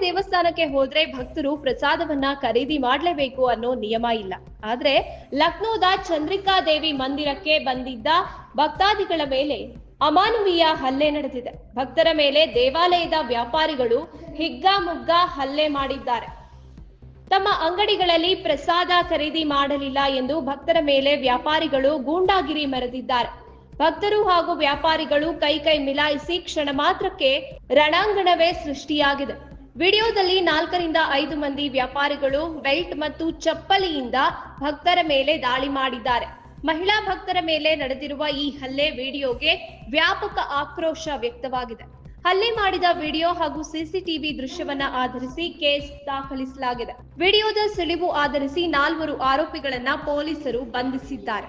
ದೇವಸ್ಥಾನಕ್ಕೆ ಹೋದ್ರೆ ಭಕ್ತರು ಪ್ರಸಾದವನ್ನ ಖರೀದಿ ಮಾಡಲೇಬೇಕು ಅನ್ನೋ ನಿಯಮ ಇಲ್ಲ. ಆದ್ರೆ ಲಕ್ನೋದ ಚಂದ್ರಿಕಾ ದೇವಿ ಮಂದಿರಕ್ಕೆ ಬಂದಿದ್ದ ಭಕ್ತಾದಿಗಳ ಮೇಲೆ ಅಮಾನವೀಯ ಹಲ್ಲೆ ನಡೆದಿದೆ. ಭಕ್ತರ ಮೇಲೆ ದೇವಾಲಯದ ವ್ಯಾಪಾರಿಗಳು ಹಿಗ್ಗಾಮುಗ್ಗಾ ಹಲ್ಲೆ ಮಾಡಿದ್ದಾರೆ. ತಮ್ಮ ಅಂಗಡಿಗಳಲ್ಲಿ ಪ್ರಸಾದ ಖರೀದಿ ಮಾಡಲಿಲ್ಲ ಎಂದು ಭಕ್ತರ ಮೇಲೆ ವ್ಯಾಪಾರಿಗಳು ಗೂಂಡಾಗಿರಿ ಮೆರೆದಿದ್ದಾರೆ. ಭಕ್ತರು ಹಾಗೂ ವ್ಯಾಪಾರಿಗಳು ಕೈ ಕೈ ಮಿಲಾಯಿಸಿ ಕ್ಷಣ ಮಾತ್ರಕ್ಕೆ ರಣಾಂಗಣವೇ ಸೃಷ್ಟಿಯಾಗಿದೆ. ವಿಡಿಯೋದಲ್ಲಿ ನಾಲ್ಕರಿಂದ ಐದು ಮಂದಿ ವ್ಯಾಪಾರಿಗಳು ಬೆಲ್ಟ್ ಮತ್ತು ಚಪ್ಪಲಿಯಿಂದ ಭಕ್ತರ ಮೇಲೆ ದಾಳಿ ಮಾಡಿದ್ದಾರೆ. ಮಹಿಳಾ ಭಕ್ತರ ಮೇಲೆ ನಡೆದಿರುವ ಈ ಹಲ್ಲೆ ವಿಡಿಯೋಗೆ ವ್ಯಾಪಕ ಆಕ್ರೋಶ ವ್ಯಕ್ತವಾಗಿದೆ. ಹಲ್ಲೆ ಮಾಡಿದ ವಿಡಿಯೋ ಹಾಗೂ ಸಿಸಿಟಿವಿ ದೃಶ್ಯವನ್ನ ಆಧರಿಸಿ ಕೇಸ್ ದಾಖಲಿಸಲಾಗಿದೆ. ವಿಡಿಯೋದ ಸುಳಿವು ಆಧರಿಸಿ ನಾಲ್ವರು ಆರೋಪಿಗಳನ್ನ ಪೊಲೀಸರು ಬಂಧಿಸಿದ್ದಾರೆ.